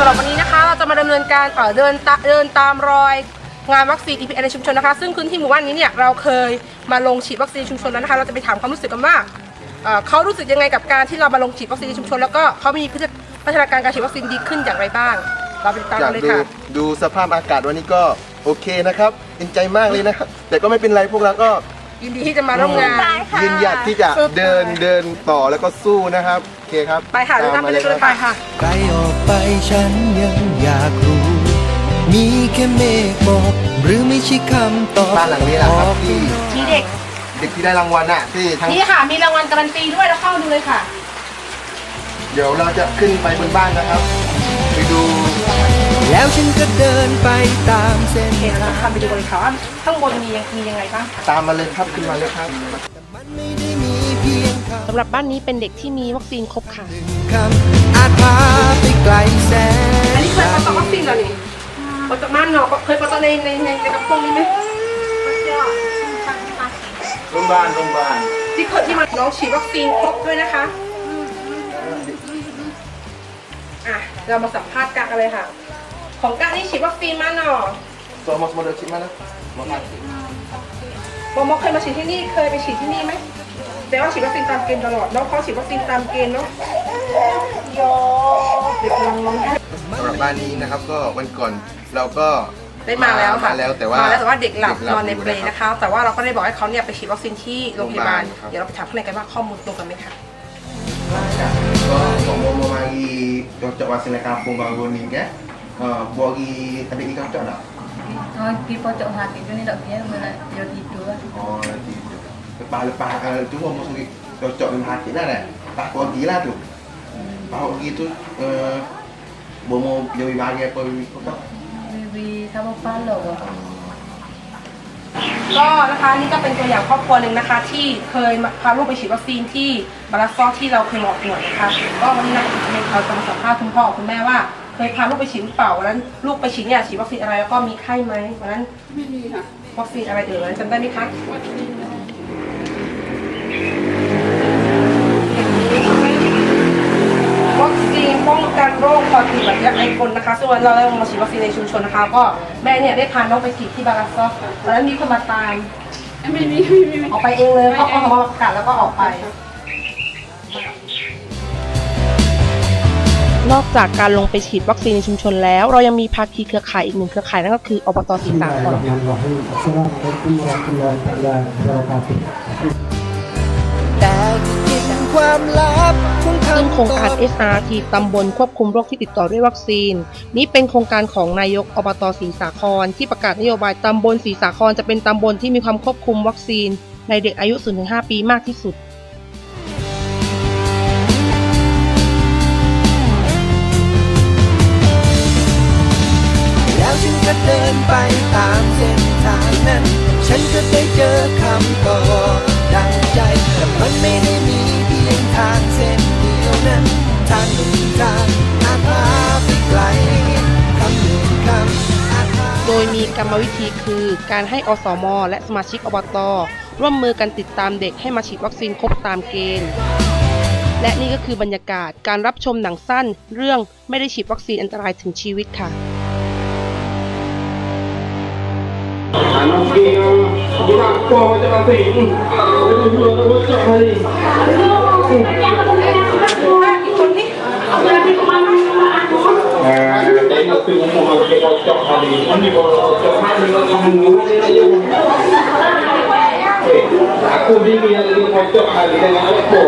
เอ่อเดินตะเดินตามรอยงานวัคซีน EPN ในชุมชนนะคะ ซึ่งพื้นที่หมู่บ้านนี้เนี่ยเราเคยมาลงฉีดวัคซีนชุมชนแล้วนะคะ เราจะไปถามความรู้สึกกันว่าเอ่อเขารู้สึกยังไงกับการที่เรามาลงฉีดวัคซีนในชุมชน แล้วก็เขามีพัฒนาการการฉีดวัคซีนดีขึ้นอย่างไรบ้าง เราไปติดตามอยากักนเลยดูค่ะดูสภาพอากาศวันนี้ก็โอเคนะครับเอ็นใจมากเลยนะครับแต่ก็ไม่เป็นไรพวกเราก็ ยินดีที่จะมาร่วมงานยืนหยัดที่จะสู้เดินเดินต่อแล้วก็สู้นะครับโอเคครับไปค่ะเดินตามไปเลยคเลรัยไปค่ะ ไกลออกไปฉันยังอยากรู้ มีแค่เมฆบอกหรือไม่ใช่คำตอบบ้านหลังนี้แหละครับที่มีเด็ก เด็กที่ได้รางวัลน่ะที่ทั้งนี่ค่ะ มีรางวัลการันตีด้วยแล้วเข้ามาดูเลยค่ะ เดี๋ยวเราจะขึ้นไปบนบ้านนะครับ ไปดู แล้วฉันก็เดินไปตามเส้นโอเคเราทางทำไปดูกันเลยค่ะว่าข้างบนมียังมียังไงบ้างตามมาเลยครับขึ้นมาเลยครับมันไม่ได้มีเพียงคำสำหรับบ้านนี้เป็นเด็กที่มีวัคซีนครบค่ะหนึ่งคำอาจพาไปไกลแสนอันนี้เคยประกอบวัคซีนเหรอนี่ประกอบบ้านเนาะเคยประกอบในในในในกระโปรงนี้ไหมโรงพยาบาลโรงพยาบาลที่เคยที่มาน้องฉีดวัคซีนครบด้วยนะคะ อะ เรามาสัมภาษณ์กักกันเลยค่ะ ของกักนี่ฉีดวัคซีนมาเนาะสมมติเราชิมมาแล้วมามาบอมอเคยมาฉีดที่นี่เคยไปฉีดที่นี่ไหมแต่ว่าฉีดวัคซีนตามเกณฑ์ตลอดน้องเขาฉีดวัคซีนตามเกณฑ์เนาะโยเด็กลองลองให้สำหรับบ้านนี้นะครับก็วันก่อนเราก็ได้มาแล้วค่ะมาแล้วแต่ว่ามาแล้วแต่ว่าเด็กหลับด็นอนในยู่เปลนะคะ แต่ว่าเราก็ได้บอกให้เขาเนี่ยไปฉีดวัคซีนที่โรงพยาบาลโรงพยาบาลครับเดี๋ยวเราไปถามข้างในกันว่าข้อมูลตรงกันไหมคะก็ผม mau cocok vaksin kampung bangun ni kan? Uh, bagi adik ni cocok tak? Oh, di pojok hati tu ni tak biar mana dia tidur. Oh nanti lepas-lepas uh, tu mau suri cocok dengan hati dah dah tak pergi lah tu. Pak pergi tu uh, mau jadi bagi apa apa Bibi sama palo kau. ก็นะคะนี่ก็เป็นตัวอย่างครอบครัวหนึ่งนะคะ ที่เคยมาพาลูกไปฉีดวัคซีนที่บาราซอที่เราเคยบอกหน่วยนะคะก็วันนี้นะคะเราจะมาสัมภาษณ์คุณพ่อกับคุณแม่ว่า เคยพาลูกไปฉีดหรือเปล่าวันนั้นลูกไปฉีดเนี่ยฉีดวัคซีนอะไรแล้วก็มีไข้ไหมวันนั้นไม่มีค่ะวัคซีนอะไรเอ่ยจำได้ไหมคะวัคซีนป้องกันโรคค อตีบแบบยักษ์ไอคนนะคะซึ่งวันเราได้มาฉีดวัคซีนในชุมชนนะคะ ก็แม่เนี่ยได้พาน้องไปฉีดที่บาราซอวันนั้นมีคนมาตามไม่มีไม่มีออกไปเองเลยเขาเอามาประกาศแล้วก็ออกไปนอกจากการลงไปฉีดวัคซีนในชุมชนแล้ว เรายังมีภาคีเครือข่ายอีกหนึ่งเครือข่ายนั่นก็คืออบตสีสามก่อน Bismillahirrahmanirrahim. Assalamualaikum warahmatullahi taala wabarakatuh. แต่ที่จริง ความลับของซึ่งคำโครงการตอบ SRT ตำบลควบคุมโรคที่ติดต่อด้วยวัคซีน นี้เป็นโครงการของนายกอบตศรีสาคร ที่ประกาศนโยบายตำบลศรีสาครจะเป็นตำบลที่มีความควบคุมวัคซีน ในเด็กอายุ 0-5 ปีมากที่สุดแล้วฉันก็เดินไปตามเส้นทางนั้น ฉันก็ได้เจอคำตอบดังใจ แต่มันไม่ได้มีเพียง ทางเส้นเดียวนั้นทางหนึ่งทางอาพาไปไกลคำหนึ่งคำอาพาโดยมีกรรมวิธีคือการให้อสม และสมาชิกอบต ร่วมมือกันติดตามเด็กให้มาฉีดวัคซีนครบตามเกณฑ์ และนี่ก็คือบรรยากาศการรับชมหนังสั้น เรื่องไม่ได้ฉีดวัคซีนอันตรายถึงชีวิตค่ะ Anak dia budak tua macam apa ni? Dia dua dua bocor hari. Ah, tengok tu umur dia bocor hari. Ini bocor hari kamu ni aja. Eh, Aku bini yang lebih kocok hari dengan aku.